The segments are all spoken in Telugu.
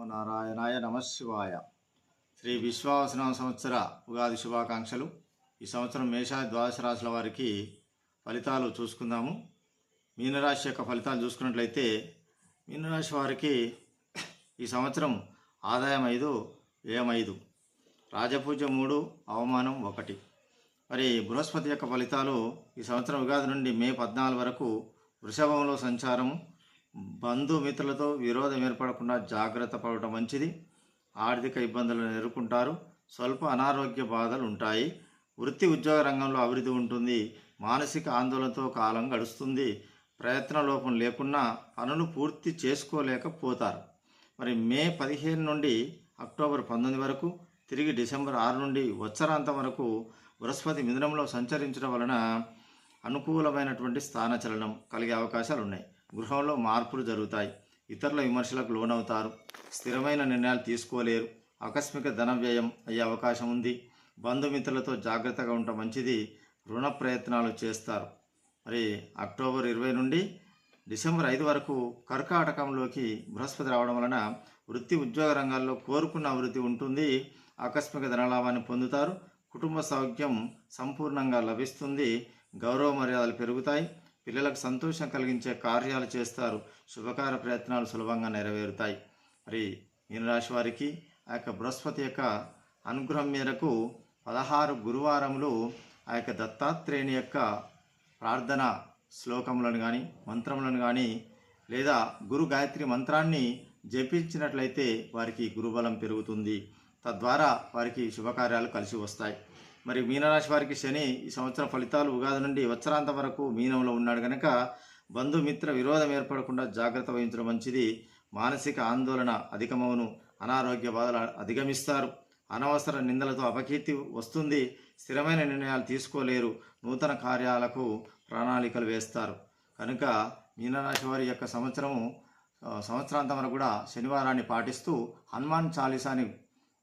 ఓ నారాయణాయ నమశివాయ శ్రీ విశ్వావసన సంవత్సర ఉగాది శుభాకాంక్షలు. ఈ సంవత్సరం మేషా ద్వాదశ రాశుల వారికి ఫలితాలు చూసుకుందాము. మీనరాశి యొక్క ఫలితాలు చూసుకున్నట్లయితే మీనరాశి వారికి ఈ సంవత్సరం ఆదాయం ఐదు వ్యయం ఐదు. రాజపూజ మూడు అవమానం ఒకటి. మరి బృహస్పతి యొక్క ఫలితాలు ఈ సంవత్సరం ఉగాది నుండి మే పద్నాలుగు వరకు వృషభంలో సంచారము. బంధుమిత్రులతో విరోధం ఏర్పడకుండా జాగ్రత్త పడటం మంచిది. ఆర్థిక ఇబ్బందులను ఎదుర్కొంటారు. స్వల్ప అనారోగ్య బాధలు ఉంటాయి. వృత్తి ఉద్యోగ రంగంలో అభివృద్ధి ఉంటుంది. మానసిక ఆందోళనతో కాలం గడుస్తుంది. ప్రయత్న లోపం లేకున్నా పనులు పూర్తి చేసుకోలేకపోతారు. మరి మే పదిహేను నుండి అక్టోబర్ పంతొమ్మిది వరకు తిరిగి డిసెంబర్ ఆరు నుండి వచ్చరాంతం వరకు బృహస్పతి మిథునంలో సంచరించడం వలన అనుకూలమైనటువంటి స్థానచలనం కలిగే అవకాశాలు ఉన్నాయి గృహంలో మార్పులు జరుగుతాయి. ఇతరుల విమర్శలకు లోనవుతారు. స్థిరమైన నిర్ణయాలు తీసుకోలేరు. ఆకస్మిక ధన వ్యయం అయ్యే అవకాశం ఉంది. బంధుమిత్రులతో జాగ్రత్తగా ఉండటం మంచిది. రుణ ప్రయత్నాలు చేస్తారు. మరి అక్టోబర్ ఇరవై నుండి డిసెంబర్ ఐదు వరకు కర్కాటకంలోకి బృహస్పతి రావడం వలన వృత్తి ఉద్యోగ రంగాల్లో కోరుకున్న అభివృద్ధి ఉంటుంది. ఆకస్మిక ధనలాభాన్ని పొందుతారు. కుటుంబ సౌఖ్యం సంపూర్ణంగా లభిస్తుంది. గౌరవ మర్యాదలు పెరుగుతాయి. పిల్లలకు సంతోషం కలిగించే కార్యాలు చేస్తారు. శుభకార ప్రయత్నాలు సులభంగా నెరవేరుతాయి. మరి మీనరాశి వారికి ఆ యొక్క బృహస్పతి యొక్క అనుగ్రహం మేరకు పదహారు గురువారములు ఆ యొక్క దత్తాత్రేయుని యొక్క ప్రార్థన శ్లోకములను కానీ మంత్రములను కానీ లేదా గురు గాయత్రి మంత్రాన్ని జపించినట్లయితే వారికి గురుబలం పెరుగుతుంది. తద్వారా వారికి శుభకార్యాలు కలిసి వస్తాయి. మరి మీనరాశి వారికి శని ఈ సంవత్సరం ఫలితాలు ఉగాది నుండి వచ్చరాంతం వరకు మీనంలో ఉన్నాడు కనుక బంధుమిత్ర విరోధం ఏర్పడకుండా జాగ్రత్త వహించడం మంచిది. మానసిక ఆందోళన అధికమవును. అనారోగ్య బాధలు అధిగమిస్తారు. అనవసర నిందలతో అపకీర్తి వస్తుంది. స్థిరమైన నిర్ణయాలు తీసుకోలేరు. నూతన కార్యాలకు ప్రణాళికలు వేస్తారు. కనుక మీనరాశి వారి యొక్క సంవత్సరము సంవత్సరాంతం వరకు కూడా శనివారాన్ని పాటిస్తూ హనుమాన్ చాలీసాని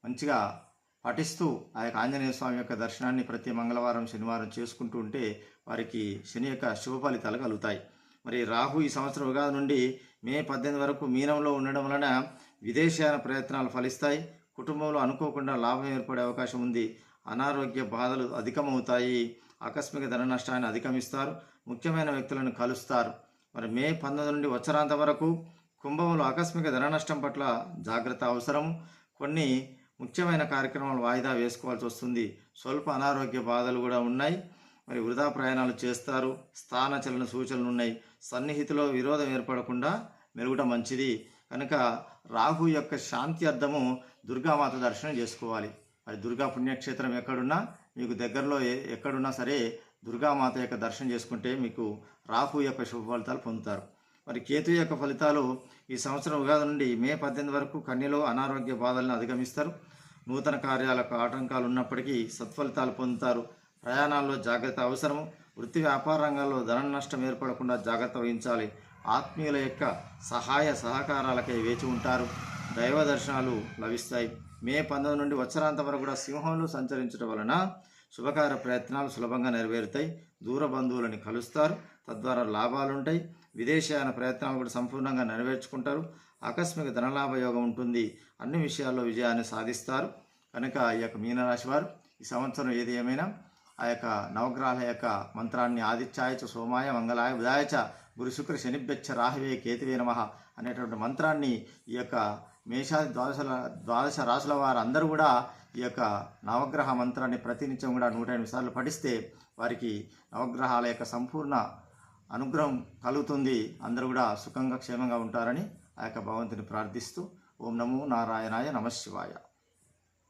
మంచిగా పఠిస్తూ ఆ యొక్క ఆంజనేయ స్వామి యొక్క దర్శనాన్ని ప్రతి మంగళవారం శనివారం చేసుకుంటూ ఉంటే వారికి శని యొక్క శుభ ఫలితాలు కలుగుతాయి. మరి రాహు ఈ సంవత్సరం ఉగాది నుండి మే పద్దెనిమిది వరకు మీనంలో ఉండడం వలన విదేశీయాన ప్రయత్నాలు ఫలిస్తాయి. కుటుంబంలో అనుకోకుండా లాభం ఏర్పడే అవకాశం ఉంది. అనారోగ్య బాధలు అధికమవుతాయి. ఆకస్మిక ధన నష్టాన్ని అధిగమిస్తారు. ముఖ్యమైన వ్యక్తులను కలుస్తారు. మరి మే పంతొమ్మిది నుండి వచ్చరాంత వరకు కుంభంలో ఆకస్మిక ధన నష్టం పట్ల జాగ్రత్త అవసరం. కొన్ని ముఖ్యమైన కార్యక్రమాలు వాయిదా వేసుకోవాల్సి వస్తుంది. స్వల్ప అనారోగ్య బాధలు కూడా ఉన్నాయి. మరి వృధా ప్రయాణాలు చేస్తారు. స్థానచలన సూచనలు ఉన్నాయి. సన్నిహితిలో విరోధం ఏర్పడకుండా మెరుగుట మంచిది. కనుక రాహు యొక్క శాంతి అర్థము దుర్గామాత దర్శనం చేసుకోవాలి. మరి దుర్గా పుణ్యక్షేత్రం ఎక్కడున్నా మీకు దగ్గరలో ఎక్కడున్నా సరే దుర్గామాత యొక్క దర్శనం చేసుకుంటే మీకు రాహు యొక్క శుభ ఫలితాలు పొందుతారు. మరి కేతు యొక్క ఫలితాలు ఈ సంవత్సరం ఉగాది నుండి మే పద్దెనిమిది వరకు కన్యలో అనారోగ్య బాధలను అధిగమిస్తారు. నూతన కార్యాలకు ఆటంకాలు ఉన్నప్పటికీ సత్ఫలితాలు పొందుతారు. ప్రయాణాల్లో జాగ్రత్త అవసరం వృత్తి వ్యాపార రంగాల్లో ధన నష్టం ఏర్పడకుండా జాగ్రత్త వహించాలి. ఆత్మీయుల యొక్క సహాయ సహకారాలకై వేచి ఉంటారు. దైవ దర్శనాలు లభిస్తాయి. మే పంతొమ్మిది నుండి వచ్చరాంతం వరకు కూడా సింహంలో సంచరించడం వలన శుభకార ప్రయత్నాలు సులభంగా నెరవేరుతాయి. దూర బంధువులని కలుస్తారు. తద్వారా లాభాలు ఉంటాయి విదేశీయాన ప్రయత్నాలు కూడా సంపూర్ణంగా నెరవేర్చుకుంటారు. ఆకస్మిక ధనలాభ యోగం ఉంటుంది. అన్ని విషయాల్లో విజయాన్ని సాధిస్తారు. కనుక ఈ యొక్క మీనరాశి వారు ఈ సంవత్సరం ఏది ఏమైనా ఆ యొక్క నవగ్రహాల యొక్క మంత్రాన్ని ఆదిత్యాయచ సోమాయ మంగళాయ ఉదాయచ గురు శుక్ర శనిభ్యచ్చ రాహవే కేతువే నమ అనేటువంటి మంత్రాన్ని ఈ యొక్క మేషాది ద్వాదశ ద్వాదశ రాశుల వారందరూ కూడా ఈ యొక్క నవగ్రహ మంత్రాన్ని ప్రతినిత్యం కూడా నూట ఎనిమిది సార్లు పఠిస్తే వారికి నవగ్రహాల యొక్క సంపూర్ణ అనుగ్రహం కలుగుతుంది. అందరూ కూడా సుఖంగా క్షేమంగా ఉంటారని ఆ యొక్క భగవంతుని ప్రార్థిస్తూ ఓం నమో నారాయణాయ నమశివాయ